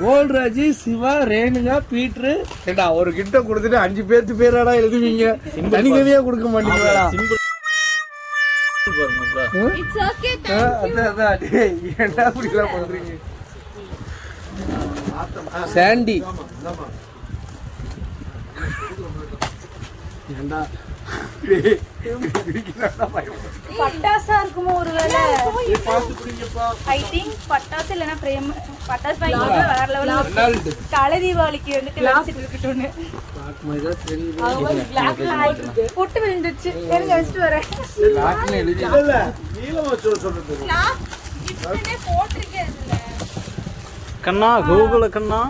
கோல்ராஜ் சிவா ரேணுகா பீட்ரு. ஏண்டா ஒரு கிட்ட கொடுத்துட்டு அஞ்சு பேர்த்து பேராடா எழுதுவீங்க? தனித்தனியா கொடுக்க மாட்டீங்களா? சாண்டி. பட்டாசா இருக்குமோ ஒருவேளை. ஐ திங்க் பட்டாசு இல்லைன்னா பிரேம் பட்டாசு வாங்கி வேற ரெனால்டு. தலை தீபாவளிக்கு வந்துட்டு வச்சுட்டு இருக்கட்டும்னு. பொட்டு விழுந்துச்சு தெரிஞ்ச வச்சுட்டு வரேன். கண்ணா கூகுள் கண்ணா.